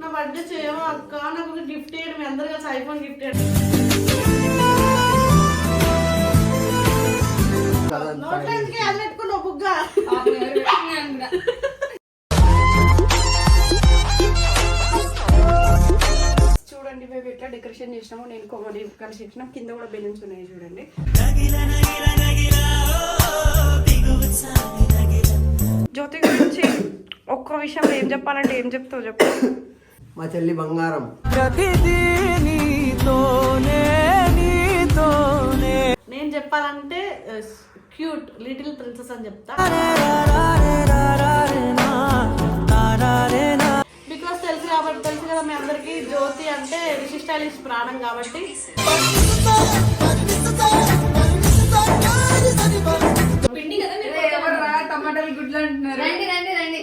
నా బర్త్డే చేయము అక్క? నాకు ఒక గిఫ్ట్ ఇవ్వండి మీ అందరు కలిసి ఐఫోన్ గిఫ్ట్ ఇవ్వండి నోట్లో ఎందుకే అది పెట్టుకున్నావు చూడండి మేము ఎట్లా డెకరేషన్ చేసినాము నేను కొమ్మడి కలిసి ఇచ్చినాం. కింద కూడా బెలూన్స్ ఉన్నాయి చూడండి. జ్యోతి గురించి ఒక్క విషయంలో ఏం చెప్పాలంటే ఏం చెప్తావు చెప్పు. మా చెల్లి బంగారం. నేను చెప్పాలంటే క్యూట్ లిటిల్ ప్రిన్సెస్ అని చెప్తా. బికాస్ తెలుసు కాబట్టి తెలుసు కదా మీ అందరికి. జ్యోతి అంటే విశిష్టాలిష్ ప్రాణం కాబట్టి. పిండి కదా టమాటాలు గుడ్లు అంటున్నారు. రండి రండి రండి.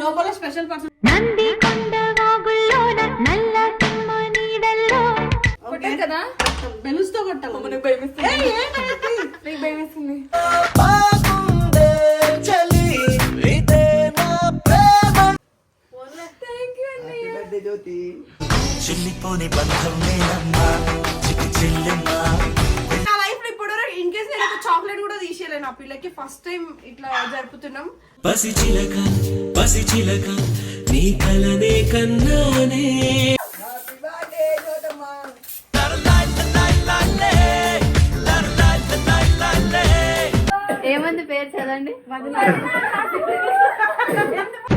లోపల స్పెషల్ పర్సన్ నంది కొండ వాగుల్లోన నల్ల కమ్మ నీడల్లో. కొట్టారు కదా? బెలూన్స్తో కొట్టాలి. మనకు నీకు హ్యాపీ బర్త్డే జ్యోతి. చెల్లిపోని బంధం నేనమ్మా. చిటి చెల్లెమ్మా. నా లైఫ్లో ఇప్పుడు నేను చాక్లెట్ కూడా తీసేయలేను ఆ పిల్లకి. ఫస్ట్ టైం ఇట్లా జరుపుతున్నాం. పసి చిలక పసి చిలక నీ కలనే కన్నానే. ఏమంది పేరు చదండి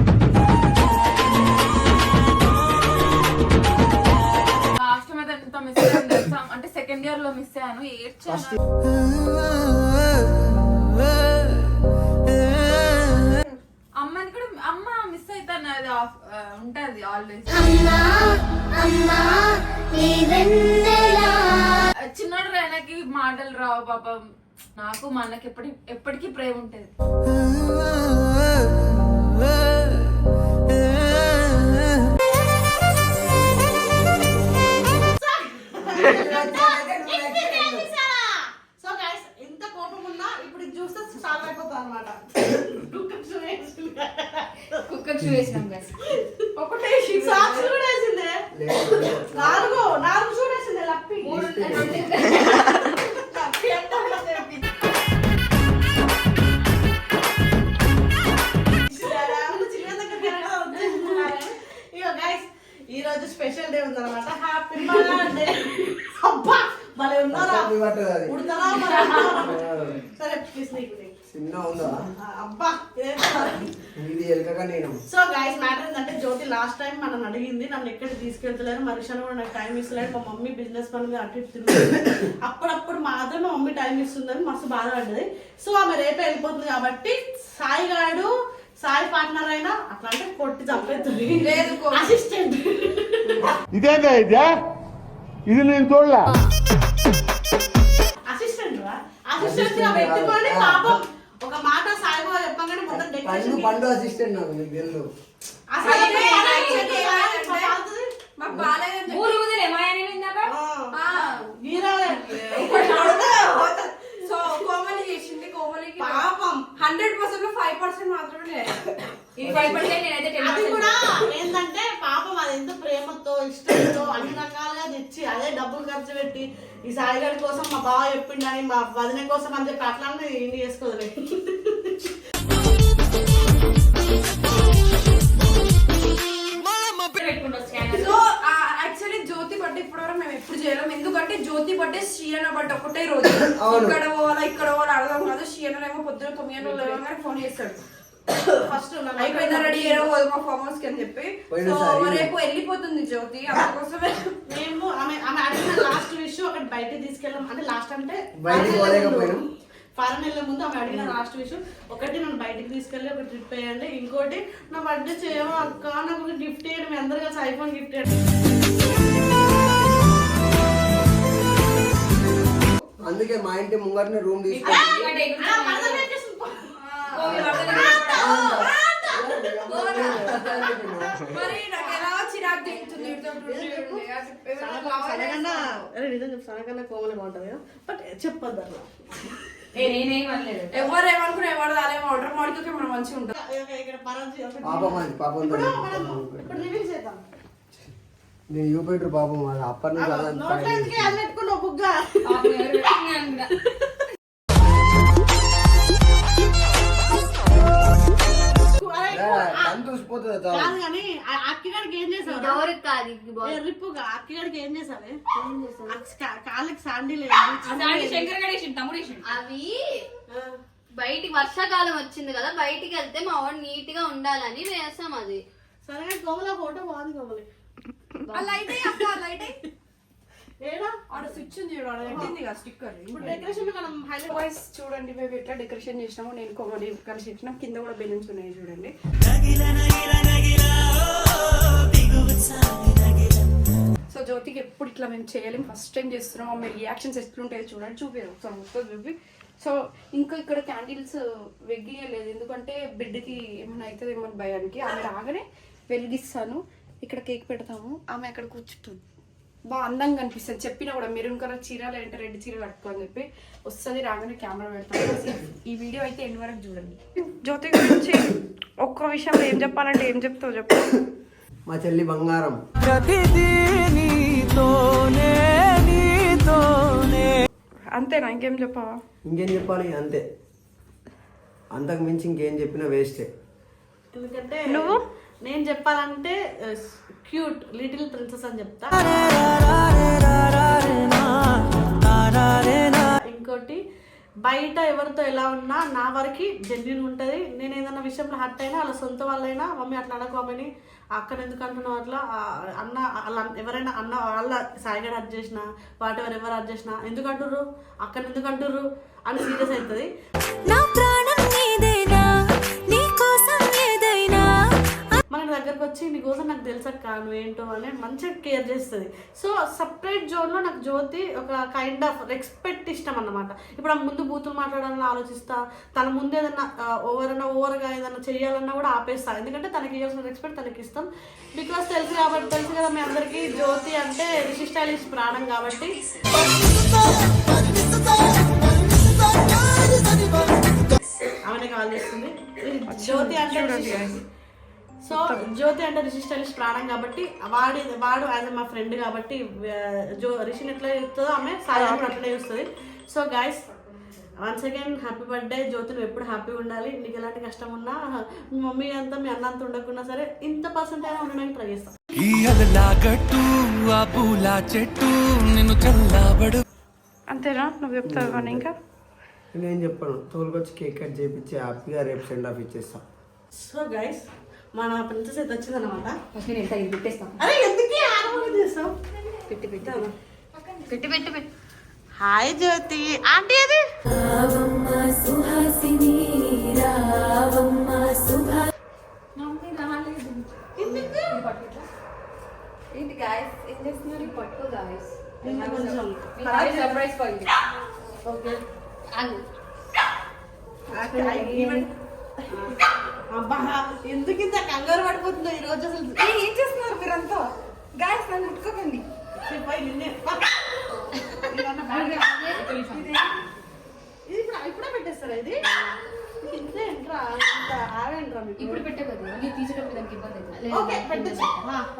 ఇయర్లో మిస్ అయ్యాను ఏడ్చాను. అమ్మని కూడా అమ్మ మిస్ అవుతాను అది ఉంటది ఆల్వేస్ చిన్నోడు రేనకి మాటలు రావు పాపం. నాకు మా అన్నకి ఎప్పటి ఎప్పటికీ ప్రేమ ఉంటది సో గైస్ ఇంత కోపం ఉన్నా ఇప్పుడు ఇది చూస్తే సాల్వ్ అయిపోతుంది అనమాట కుక్కర్ షూ వేసినాం. ఒకటే సాక్స్ కూడా వేసిందే? నాలుగు నాలుగు షూ వేసిందే లప్పి. గైస్ ఈ రోజు స్పెషల్ డే ఉందన్నమాట. హ్యాపీ బర్త్డే అబ్బా భలే ఉన్నారా ఉడతారా మరి? ఉన్నారా? సరే ప్లీజ్ నీకు. చిన్న ఉందా? అబ్బా ఏం ఇది ఎలకగా నేను సో గైస్ మ్యాటర్ ఏంటంటే జ్యోతి లాస్ట్ టైం మనం అడిగింది నన్ను ఎక్కడికి తీసుకెళ్తలేరు మరి రిషన్ కూడా నాకు టైం ఇస్తలేదు మా మమ్మీ బిజినెస్ పని మీద అటు తిరుగుతుంది. అప్పుడప్పుడు మాత్రం మా మమ్మీ టైం ఇస్తుందని మస్తు బాధపడ్డది సో ఆమె రేపే వెళ్ళిపోతుంది కాబట్టి సాయి గాడు సాయి పార్ట్నర్ అయినా అట్లా అంటే కొట్టి చంపేస్తుంది. లేదు, అసిస్టెంట్ ఇదేందా ఇదే ఇది నేను చూడలే. అసిస్టెంట్ రా? అసిస్టెంట్ పాపం ఒక మాట సాయి బాబా చెప్పగానే మొత్తం పండు డెకరేషన్ పండు అసిస్టెంట్ నాకు నీకు గీరాలే. సో కోమలి చేసింది కోమలికి పాపం హండ్రెడ్ పర్సెంట్లో ఫైవ్ పర్సెంట్ మాత్రమే అది కూడా ఏంటంటే పాపం అది ఎంత ప్రేమతో ఇష్టంతో అన్ని రకాలుగా తెచ్చి అదే డబ్బులు ఖర్చు పెట్టి ఈ సాయిగాడి కోసం మా బావ చెప్పిండని మా వదిన కోసం అని చెప్పి అట్లా ఇన్ని చేసుకోదులే. పెట్టుకుంటా స్కానర్ సో యాక్చువల్లీ జ్యోతి ఇప్పటివరకు చేయలేం. ఎందుకంటే జ్యోతి బర్త్డే శ్రీయన బర్త్డే ఒకటే రోజు. ఇక్కడ పోవాలా ఇక్కడ పోవాలా అర్థం కాదు. శ్రీయన ఏమో పొద్దున తొమ్మిది గంటలు లేవగానే ఫోన్ చేస్తాడు. ఫస్ట్ అయిపోయిందా రెడీ? పోదు మా ఫామ్ హౌస్కి అని చెప్పి. సో రేపు వెళ్ళిపోతుంది జ్యోతి అందుకోసమే. మేము ఆమె ఆమె అడిగిన లాస్ట్ విషయం ఒకటి బయటికి తీసుకెళ్ళాం. అంటే లాస్ట్ అంటే. ఫారెన్ వెళ్ళే ముందు. ఆమె అడిగిన లాస్ట్ విషయం ఒకటి నన్ను బయటికి తీసుకెళ్ళి ఒక ట్రిప్ వేయండి ఇంకోటి నా బర్త్డే చేయమా అక్క? నాకు ఒక గిఫ్ట్ ఇవ్వండి మీ అందరు కలిసి ఐఫోన్ గిఫ్ట్ ఇవ్వండి సనగన్నా అరే నిజం చెప్పు సనగన్నా కోమలగా ఉంటుంది కదా. బట్ చెప్పొద్దు అట్లా. ఏ నేనేం అనలేదు. ఎవరు ఏమనుకున్నా ఎవరు దారేమో ఆర్డర్ మాడికి మనం మంచిగా ఒకటి- పాపం పాపం ఇప్పుడు రివీల్ చేద్దాం. నేను చూపెట్టు పాపం అది అప్పటి నుంచి అలా బుగ్గా? ఏం చేసావు? రిప్పుగా ఏం చేసావే? కాళ్ళకి శాండీలు. అవి బయటికి వర్షాకాలం వచ్చింది కదా బయటికి వెళ్తే మా వాడు నీట్గా ఉండాలని వేసాం అది. సరే కోమల ఫోటో బాగుంది కోమలి. ఆ లైట్ అయ్యి అక్క లైట్. అయ్యి ఆడ స్విచ్ ఉంది చూడు ఆడ పెట్టింది కదా స్టిక్కర్. ఇప్పుడు డెకరేషన్ మనం హైలైట్ వాయిస్ చూడండి మేము ఎట్లా డెకరేషన్ చేసినాము నేను కొమ్మడి కలిసి చేసినాం. కింద కూడా బెలూన్స్ ఉన్నాయి చూడండి. సో జ్యోతికి ఎప్పుడు ఇట్లా మేము చేయలేం. ఫస్ట్ టైం చేస్తున్నాం. ఆమె రియాక్షన్స్ ఎట్లుంటాయో చూడండి. చూపి ఒకసారి మొత్తం చూపి. సో ఇంకా ఇక్కడ క్యాండిల్స్ వెగిలియలేదు ఎందుకంటే బిడ్డకి ఏమైనా అవుతుంది ఏమో భయానికి. ఆమె రాగానే వెలిగిస్తాను. ఇక్కడ కేక్ పెడతాము. ఆమె అక్కడ కూర్చుంటుంది. బాగా అందంగా కనిపిస్తుంది చెప్పినా కూడా మెరూన్ కలర్ చీర లేదంటే రెడ్ చీర కట్టుకో అని చెప్పి వస్తుంది రాగానే కెమెరా పెడతాను ఈ వీడియో అయితే ఎండ్ వరకు చూడండి. జ్యోతి గురించి ఒక్క విషయంలో ఏం చెప్పాలంటే ఏం చెప్తావు చెప్పు. మా చెల్లి బంగారం. అంతేనా? ఇంకేం చెప్పావా? ఇంకేం చెప్పాలి? అంతే. అంతకు మించి ఇంకేం చెప్పినా వేస్టే ఎందుకంటే నువ్వు? నేను చెప్పాలంటే క్యూట్ లిటిల్ ప్రిన్సెస్ అని చెప్తా. ఇంకోటి బయట ఎవరితో ఎలా ఉన్నా నా వరకు జెన్యున్ ఉంటుంది. నేను ఏదైనా విషయంలో హర్ట్ అయినా వాళ్ళ సొంత వాళ్ళైనా మమ్మీ అట్లా అనుకోమని అక్కడ ఎందుకు అంటున్నావు అట్లా అన్న వాళ్ళ ఎవరైనా అన్న వాళ్ళ సాయిగడ్ హర్ట్ చేసిన వాటి ఎవరు ఎవరు హర్ట్ చేసినా ఎందుకు అంటుర్రు? అక్కడ ఎందుకు అంటుర్రు? అని సీరియస్ అవుతుంది. దగ్గరకు వచ్చి నీకోసం నాకు తెలుసక్క నువ్వేంటో అని మంచిగా కేర్ చేస్తుంది. సో సపరేట్ జోన్లో నాకు జ్యోతి ఒక కైండ్ ఆఫ్ రెస్పెక్ట్ ఇష్టం అన్నమాట ఇప్పుడు ఆ ముందు బూతులు మాట్లాడాలని ఆలోచిస్తా తన ముందు ఏదన్నా ఓవర్ అన్నా ఓవర్గా ఏదన్నా చేయాలన్నా కూడా ఆపేస్తా. ఎందుకంటే తనకి ఇవ్వాల్సిన రెస్పెక్ట్ తనకి ఇస్తాం. బికాస్ తెలుసు కాబట్టి తెలుసు కదా మీ అందరికీ జ్యోతి అంటే రిషి స్టైలిష్ ప్రాణం కాబట్టి. ఆమెనే కాల్ చేస్తుంది. జ్యోతి అంటే సో జ్యోతి అంటే రిషి స్టైలిష్ ప్రాణం కాబట్టి వాడి వాడు యాజ్ మా ఫ్రెండ్ కాబట్టి జో రిషిని ఎట్లా చూస్తుందో ఆమె సాయి కూడా అట్లనే చూస్తుంది. So guys once again happy birthday Jyothi నువ్వు ఎప్పుడు హ్యాపీగా ఉండాలి? నీకు ఎలాంటి కష్టం ఉన్నా మీ మమ్మీ అంతా మీ అన్న అంత ఉండకున్నా సరే ఇంత పర్సెంట్ అయినా ఉండడానికి ట్రై చేస్తాం. ఈ అలలా గట్టు ఆ పూల చెట్టు నిన్ను చల్లబడు. అంతేనా? నువ్వు చెప్తావు కానీ ఇంకా? నేను చెప్పాను తోలుకొచ్చి కేక్ కట్ చేయించి హ్యాపీగా రేపు సెండ్ ఆఫ్ ఇచ్చేస్తా. సో గైస్ మన ప్రిన్సెస్ అయితే ఫస్ట్ నేను ఇది పెట్టేస్తాను. అరే ఎందుకే చేస్తావు పెట్టి పెట్టి. పెట్టి పెట్టి పెట్టి. హాయ్ జ్యోతి. ఆంటీ అది? ఏంటి గాయస్ ఏం చేస్తున్నారు? పట్టుకో guys surprise for you okay ఆగు. అబ్బా ఎందుకు ఇంత కంగారు పడిపోతుందో ఈ రోజు అసలు? ఏం చేస్తున్నారు మీరంతా? గాయస్ నన్ను ముట్టుకోకండి ఇది. ఇప్పుడు ఇప్పుడే పెట్టేస్తారా ఇది? ఇంతే ఎంట్రా ఇంత ఆవేంట్రా మీకు? ఇప్పుడు పెట్టే కదా మళ్ళీ తీసేటప్పుడు దానికి ఇబ్బంది అవుతుంది. ఓకే పెట్టచ్చు.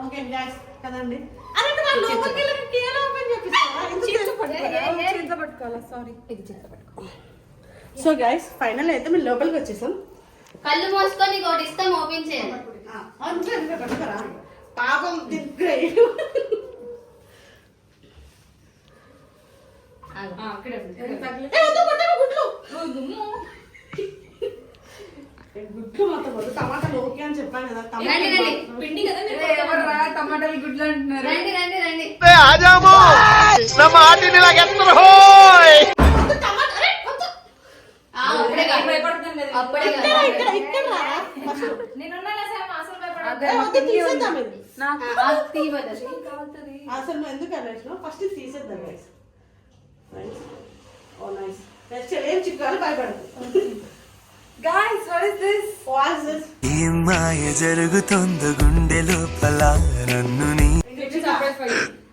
ఓకే గ్యాస్ కదండి. అరే ఇప్పుడు ఆ లోపలికి వెళ్ళి కేర్ ఓపెన్ చేపిస్తారా? చేతిలో పట్టుకోవాలా? సారీ ఇది చేత పట్టుకో. సో గైస్ ఫైనల్ అయితే మేము లోపలికి వచ్చేసాం. కళ్ళు మూసుకొని ఇంకోటి ఇస్తాం ఓపెన్ చేయాలి అంతే అంతే పట్టుకరా. పాపం. గుడ్లు. వద్దు. టమాటాలు ఓకే అని చెప్పాను కదా రండి రండి. పిండి కదా మీరు ఎవరు రా టమాటాలు గుడ్లు అంటున్నారు? రండి రండి రండి. తీసేద్దాం ఇది. అసలు నువ్వు ఎందుకు అనేసినావు ఫస్ట్ తీసేద్దాం గైస్ ఓ నైస్ నెక్స్ట్ ఏం చిక్కాలి భయపడదు guys what is this this ఏం మాయ జరుగుతుందో గుండె లోపల. నన్ను నీ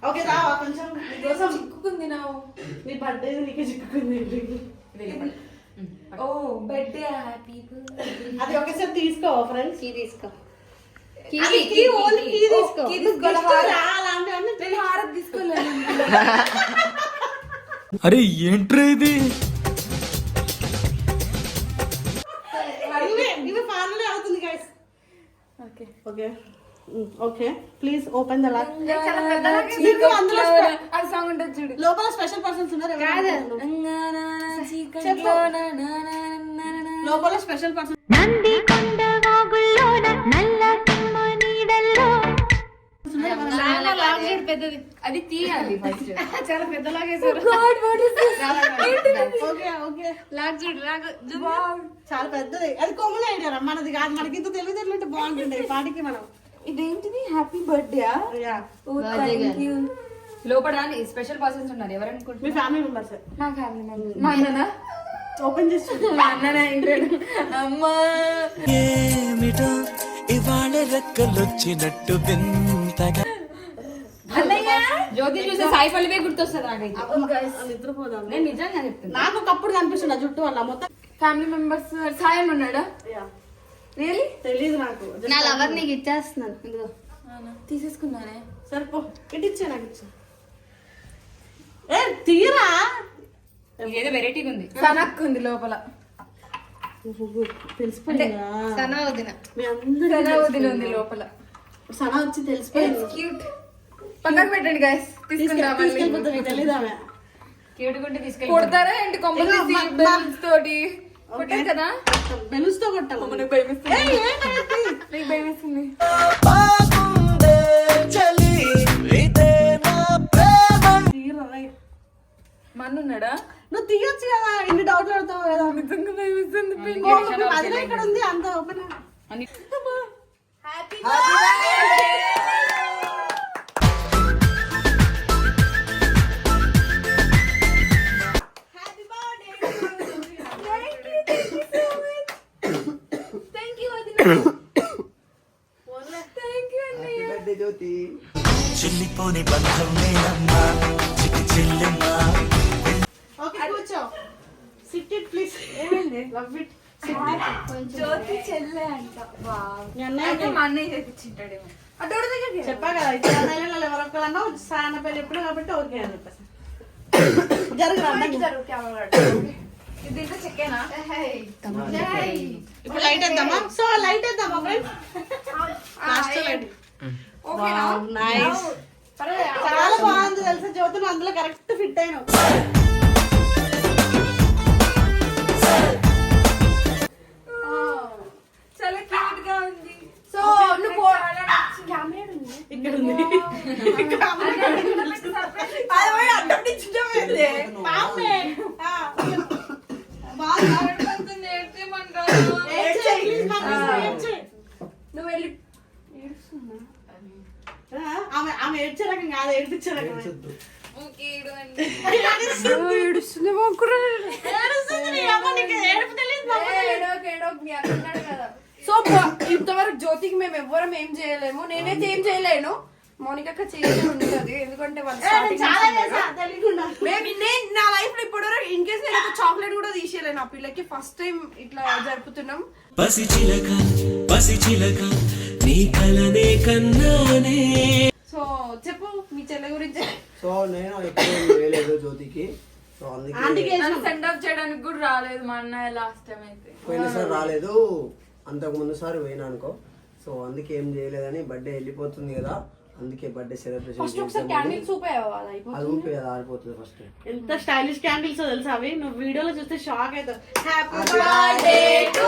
ఓకే రా కొంచెం నీకోసం చిక్కుకుంది నా నీ బర్త్డే నీకే చిక్కుకుంది. ఓ బర్త్డే హ్యాపీ అది ఒకేసారి తీసుకో ఫ్రెండ్స్ కీ తీసుకో. key, only key తీసుకో. key నువ్వు తీసుకో. gift రా, అలాంటివన్నీ నేను హారత్ తీసుకోలేను. అరే ఏంట్రా ఇది? ఇవే ఇవి ఫైనల్ అవుతుంది guys okay okay okay please open the lock చాలా పెద్దగా నీకు అందులో స్పె- అది సాంగ్ ఉంటుంది చూడు. లోపల స్పెషల్ పర్సన్స్ ఉన్నారు. లోపల స్పెషల్ పర్సన్ నంది కొండ వాగుల్లోన నల్ల తిమ్మ నీడల్లో. పెద్దది. అది తీయాలి ఫస్ట్ చాలా ఓకే ఓకే లాగ్ చూడు. లాగ్ చాలా పెద్దది. అది కొమ్ముల ఐడియా మనది కాదు. మనకి ఇంత తెలివితేటలుంటే బాగుంటుంది ఈ పాటికి మనం. ఇదేంటిది? హ్యాపీ బర్త్డే యా లోపల స్పెషల్ పర్సన్స్ ఉన్నారు. ఎవరు మీ అనుకుంటున్నారు ఫ్యామిలీ మెంబర్స్ మా ఫ్యామిలీ మెంబర్ మా అన్ననా? ఓపెన్ చేసి చూడు. మా అన్ననా ఇంటాడు అమ్మా! ఏమిటో? ఇవాళ రెక్కలొచ్చినట్టు వింతగా. అన్నయ్య! జ్యోతి చూస్తే సాయి పల్లివే గుర్తొస్తుంది నాకైతే. అమ్మ, నిద్రపోదాం. నేను నిజంగా చెప్తున్నా. నాకు ఒకప్పుడు కనిపిస్తుంది ఆ జుట్టు వల్ల. మొత్తం ఫ్యామిలీ మెంబర్స్ సాయం ఉన్నాడా? యా రియలీ తెలీదు నాకు. నా లవర్ నీకు ఇచ్చేస్తున్నాను. ఇదిగో. తీసేసుకున్నానే. సరిపో ఇటు ఇచ్చే నాకు ఇచ్చే. ఏ తీరా? ఏదో వెరైటీగా ఉంది. సనక్ ఉంది లోపల. తెలిసిపోయిందా? సనా వదిన. మీ అందరూ సనా వదిన ఉంది లోపల. సనా వచ్చి తెలిసిపోయింది. క్యూట్ పక్కకు పెట్టండి గైస్ తీసుకుందాం క్యూట్ గుంటే తీసుకెళ్ళి కొడతారా ఏంటి బెలూన్స్ తోటి. కొట్టారు కదా? బెలూన్స్తో కొట్టాలి. మనకు భయం వేస్తుంది? నీకు భయం వేస్తుంది జ్యోతి చెల్లె అంట. వావ్. మీ అన్నయ్య చేపించింటాడేమో అటు ఎవరి దగ్గరికి చెప్పా కదా ఇద్దరు ఎవరో ఒకళ్ళన్నా సాయన పేరు ఎప్పుడు కాబట్టి ఓకే అని చెప్పేసి. ఇది చెక్కేనా? ఇప్పుడు లైట్ వేద్దామా? సో లైట్ వేద్దామా ఫ్రెండ్స్ లాస్ట్ లైట్ నైస్. చాలా బాగుంది తెలుసా జ్యోతి నువ్వు అందులో కరెక్ట్ ఫిట్ అయినావు. ఏడ్ చేయి. నువ్వు వెళ్ళి ఆ, ఆమె ఆమె ఏడ్చే రకం కాదు ఏడిపించే రకం ఏడ్చొద్దు. ఏడుస్తుంది ఏడుస్తుంది నీ అమ్మ నీకు ఏడుపు తెలియదు మా సో ఇంతవరకు జ్యోతికి మేము ఎవ్వరం ఏం చేయలేము. నేనైతే ఏం చేయలేను. మౌనిక చేసి ఉంటుంది ఎందుకంటే వాళ్ళు నేను నా లైఫ్లో ఇప్పుడు ఇన్ కేస్ నేను ఒక చాక్లెట్ కూడా తీసేయలేను ఆ పిల్లకి. ఫస్ట్ టైం ఇట్లా జరుపుతున్నాం. పసి చిలక పసి చిలక నీ కలనే కన్నానే. సో చెప్పు మీ చెల్లె గురించి. సో నేను ఎప్పుడు ఏం చేయలేదు జ్యోతికి. సో అందుకే సెండ్ ఆఫ్ చేయడానికి కూడా రాలేదు మా అన్నయ్య లాస్ట్ టైం అయితే. పోయినసారి రాలేదు. అంతకు ముందు సారి పోయినా అనుకో. సో అందుకే ఏం చేయలేదని బర్త్డే వెళ్ళిపోతుంది కదా. అందుకే బర్త్డే సెలబ్రేషన్ ఫస్ట్ ఒకసారి అది ఊపి అది ఆరిపోతుంది ఫస్ట్. ఎంత స్టైలిష్ క్యాండిల్స్ తెలుసా అవి? నువ్వు వీడియోలో చూస్తే షాక్ అవుతావు. హ్యాపీ బర్త్డే ఇది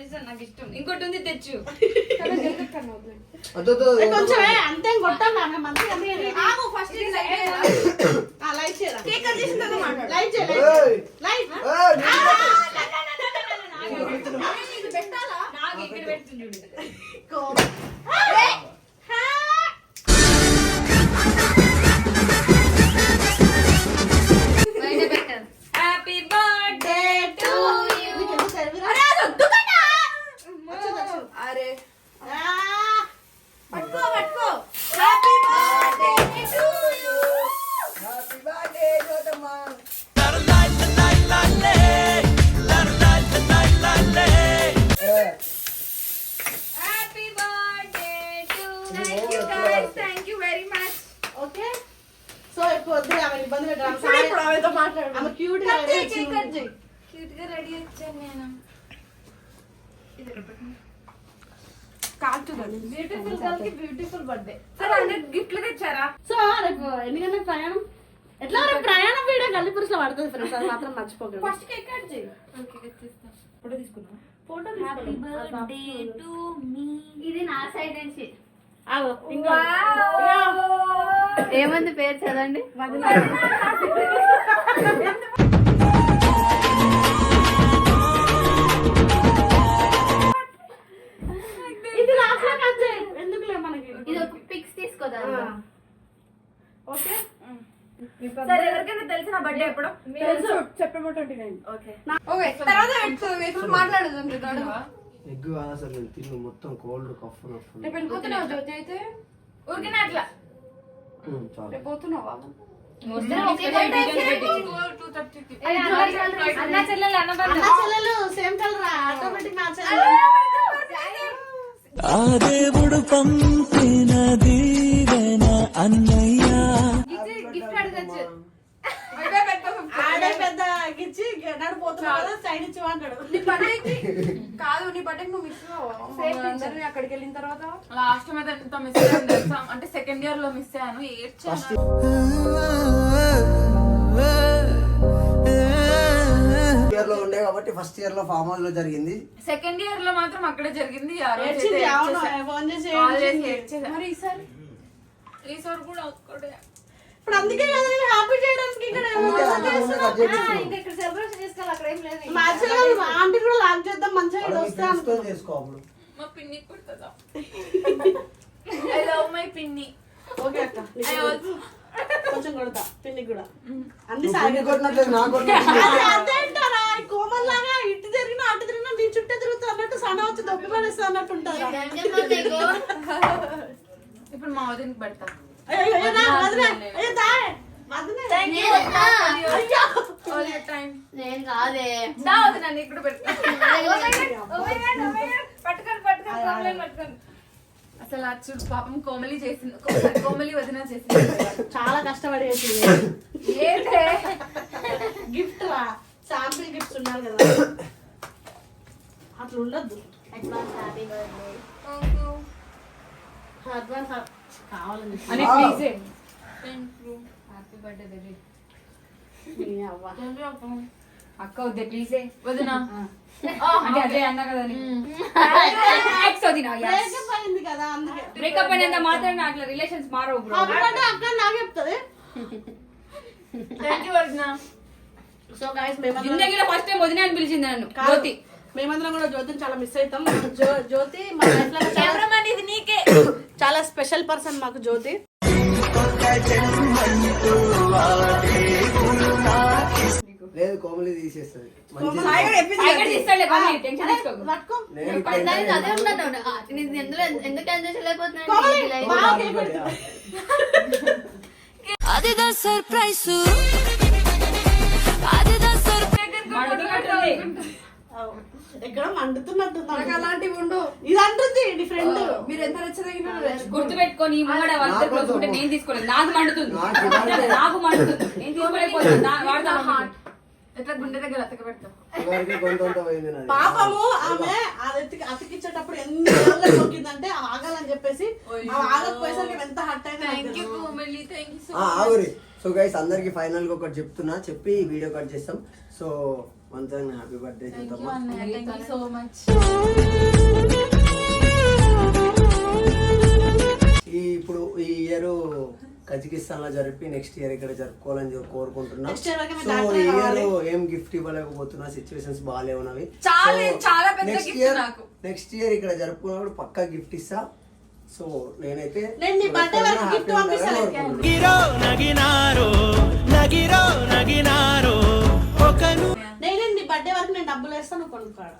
చేస్తాను నాకు ఇష్టం ఇంకోటి ఉంది తెచ్చు కదా, జల్ది కన్నా వద్దు. వద్దు కొంచెం అంతే కొట్టాలి ఆమె మంచిగా అందుకే ఆగు, first ఇది లైట్ చేయరా? లైట్ చేయరా కేక్ కట్ చేసిన తర్వాత మాట్లాడు. లైట్ చేయ ఏయ్! లైట్ ఏయ్, ఇది పెట్టాలా నాకు ఇక్కడ పెడుతుంది చూడు బ్యూటిఫుల్ గర్ల్కి బ్యూటిఫుల్ సో ఎందుకంటే ప్రయాణం? ఎట్లా ప్రయాణం వీడియో గల్లిపురుషులో పడుతుంది ఫ్రెండ్స్ అది మాత్రం మర్చిపోకండి ఫస్ట్ కేక్ కట్ చేయి. Photo happy birthday to me ఇది నా సైడ్ నుంచి. ఏమంది పేరు పెట్టుకుందాం ఇప్పుడు మాట్లాడదాం ఎగ్ కాదు అసలు నేను తిన్ను మొత్తం కోల్డ్ కఫ్ రేపు వెళ్ళిపోతున్నావు జ్యోతి అయితే? ఊరికనే అట్లా. ఉమ్, చాలు. రేపు పోతున్నావా టూ థర్టీకి అన్న చెల్లెలు అన్న అన్న చెల్లెలు. సేమ్ కలర్ ఆటోమేటిక్ నా చెల్లెలు ఆ దేవుడు పంపిన దీవెన అన్నయ్యా. గిఫ్ట్ అడగచ్చు ఆడే పెద్ద కదా నీ బర్త్డేకి కాదు నీ బర్త్డేకి నువ్వు మిస్ అందరినీ అక్కడికి వెళ్ళిన తర్వాత? లాస్ట్ మీద ఎంత మిస్ అయ్యాను అంటే సెకండ్ ఇయర్లో మిస్ అయ్యాను ఏడ్చాను. ఇయర్లో ఉండే కాబట్టి ఫస్ట్ ఇయర్లో ఫామ్ హౌస్లో జరిగింది. సెకండ్ ఇయర్లో మాత్రం అక్కడే జరిగింది. మరి ఈసారి? ఈసారి కూడా అక్కడే ఇప్పుడు అందుకే కదా నేను హ్యాపీ చేయడానికి ఇక్కడ సెలబ్రేషన్ చేసుకోవాలి అక్కడ ఏం లేదు. మా ఆంటీ కూడా లాక్ చేద్దాం మంచిగా ఇది వస్తే అనుకో చేసుకో అప్పుడు. మా పిన్ని కుడుతుందా? ఐ లవ్ మై పిన్ని. ఓకే అక్క కొంచెం కొడతా పిన్నికి కూడా. అన్ని సాగి పిన్ని కొట్టినట్లేదు నాకు కోమల్ లాగా ఇటు తిరిగినా అటు తిరిగినా నీ చుట్టే తిరుగుతా అన్నట్టు సన వచ్చి దొబ్బి పడేస్తా అన్నట్టు ఉంటారా? ఇప్పుడు మా వదినకి పెడతా. నేను కాదే. అసలు ఆ చూడు పాపం కోమలి చేసింది. కోమలి వదిన చేసింది. చాలా కష్టపడి చేసింది. ఏంటే? గిఫ్ట్ శాంపిల్ గిఫ్ట్స్ ఉండాలి కదా. అట్లా ఉండద్దు. అడ్వాన్స్ హ్యాపీ బర్త్డే అడ్వాన్స్ కావాలని అని ప్లీజ్ హ్యాపీ బర్త్డే బేబీ నీ అవ్వ. అక్క. వద్దే ప్లీజ్ వదిన. అంటే అదే అన్నా కదా ఎక్స్ వదినా బ్రేకప్ అయింది కదా అందుకే. బ్రేకప్ అయినంత మాత్రం నాకు రిలేషన్స్ మారవు బ్రో అక్క నాకు చెప్తుంది. థ్యాంక్ యూ వదిన. సో గైస్ మేమందరం జిందగీలో ఫస్ట్ టైం వదిన అని పిలిచింది నన్ను. జ్యోతి. మేమందరం కూడా జ్యోతిని చాలా మిస్ అవుతాం. జ్యో- జ్యోతి మా లైఫ్లో కెమెరామెన్ ఇది నీకే. చాలా స్పెషల్ పర్సన్ మాకు జ్యోతి. లేదు కోమలి తీసేస్తుంది. అదిదా సర్ప్రైజ్. అదిదా సర్ప్రైజ్. ఎక్కడ మండుతున్నట్టుంది నాకు అలాంటివి ఉండు. ఇది అంటుంది నీ ఫ్రెండ్ మీరు ఎంత రెచ్చదగిన ముంగడ వాళ్ళతో పోల్చుకుంటే వద్దు. నేను తీసుకోలేదు. నాకు మండుతుంది. నాకు మండుతుంది. నేను తీసుకోలేకపోతున్నా నా- వాడితో మండుతుంది. ఎట్లా గుండె దగ్గర అతక పెడతా? ఇదివరకు కొంత పోయింది నాది. పాపము ఆమె అది అతికిచ్చేటప్పుడు రోజులు మొక్కిందంటే ఆగాలని చెప్పేసి ఆ ఆగకపోయేసరికి ఎంత హట్ యూ సో ఆ, ఆగురి. సో గైస్ అందరికి ఫైనల్గా ఒకటి చెప్తున్నా. చెప్పి వీడియో కట్ చేస్తాం. So once happy birthday you so much ఈ ఇప్పుడు ఈ ఇయర్ కజకిస్తాన్లో జరిపి నెక్స్ట్ ఇయర్ ఇక్కడ జరుపుకోవాలని కోరుకుంటున్నా సో ఇయర్. ఏం గిఫ్ట్ ఇవ్వలేకపోతున్నా సిచ్యువేషన్స్ బాగాలేవున్నవి చాలా, చాలా పెద్ద gift నాకు. నెక్స్ట్ ఇయర్ ఇక్కడ జరుపుకున్నప్పుడు పక్కా గిఫ్ట్ ఇస్తా సో నేనైతే. నగిరో నగినారో నగిరో నగినారో ఒకను నేను నీ బర్త్డే వరకు నేను డబ్బులు వేస్తాను కొనుక్కోడు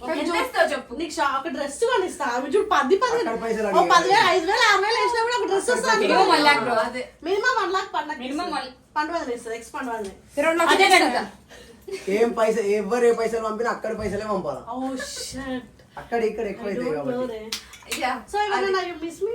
నీకు షా- ఒక డ్రెస్ కొనిస్తా అవి చూడు పది పది అక్కడ పైసలు ఓ అడిగారు. పదివేలు ఐదు వేలు ఆరు వేలు వేసినా కూడా ఒక డ్రెస్ వస్తుంది మినిమం వన్ లాక్ బ్రో అదే మినిమం వన్ లాక్ పండుగ Minimum one- పండుగ ఇస్తుంది ఎక్స్ పండుగ రెండు అదే లక్షలు కదా ఏం పైసలు ఎవరు ఏ పైసలు పంపినా అక్కడ పైసలే పంపాలా ఓ షట్ అక్కడ ఇక్కడ ఎక్కువ ఐ అవుతాయి డోంట్ నో కాబట్టి రే యా సో ఎవరైనా యు మిస్ మీ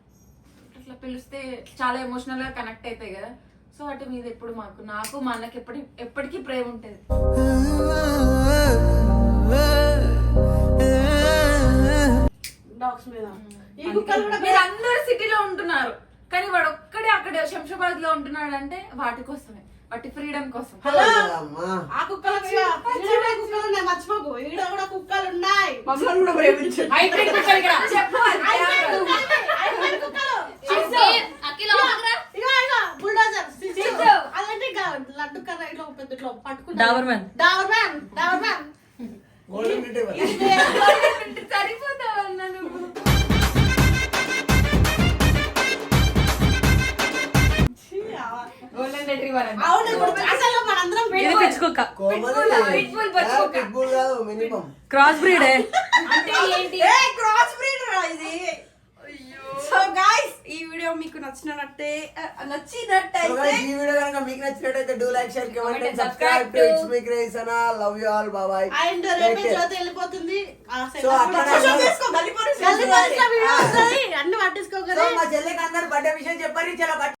అట్లా పిలిస్తే చాలా ఎమోషనల్గా కనెక్ట్ అవుతాయి కదా. సో వాటి మీద ఎప్పుడు మాకు నాకు మా అన్నకి ఎప్పటి ఎప్పటికీ ప్రేమ ఉంటది. డాగ్స్ మీద. ఈ కుక్కలు కూడా మీరు అందరు సిటీలో ఉంటున్నారు. కానీ వాడు ఒక్కడే అక్కడ శంషాబాద్లో ఉంటున్నాడు అంటే వాటి కోసమే. వాటి ఫ్రీడమ్ కోసం. హలో అమ్మా. ఆ కుక్కలు కుక్కలు ఉన్నాయి మర్చిపోకు. ఈడ కూడా కుక్కలు ఉన్నాయి మమ్మల్ని కూడా ప్రేమించు. హైబ్రిడ్ కుక్కలు ఇక్కడ. లడ్డు కర్ర ఇట్లా పెద్ద ఇట్లా డాబర్మ్యాన్ గోల్డెన్ రిట్రీవర్ సరిపోతావు అన్న నువ్వు? అవును ఇప్పుడు అసలు మనందరం పిట్బుల్ కాదు మినిమం. అంటే ఏంటి? ఏ క్రాస్ బ్రీడ్ రా ఇది. సో గాయ్స్ ఈ వీడియో మీకు నచ్చినట్టే నచ్చినట్టయితే ఈ వీడియో కనుక మీకు నచ్చినట్టయితే do like share comment and subscribe to its me Grace అన్న love you all bye bye and వెళ్ళిపోతుంది. సో అట్లా తీసుకో, పోలీస్ పోలీస్లో వీడియో వస్తది. అన్ని పట్టించుకోకరే మా చెల్లెకి అందరు బర్త్డే విషయం చెప్పారు. చాలా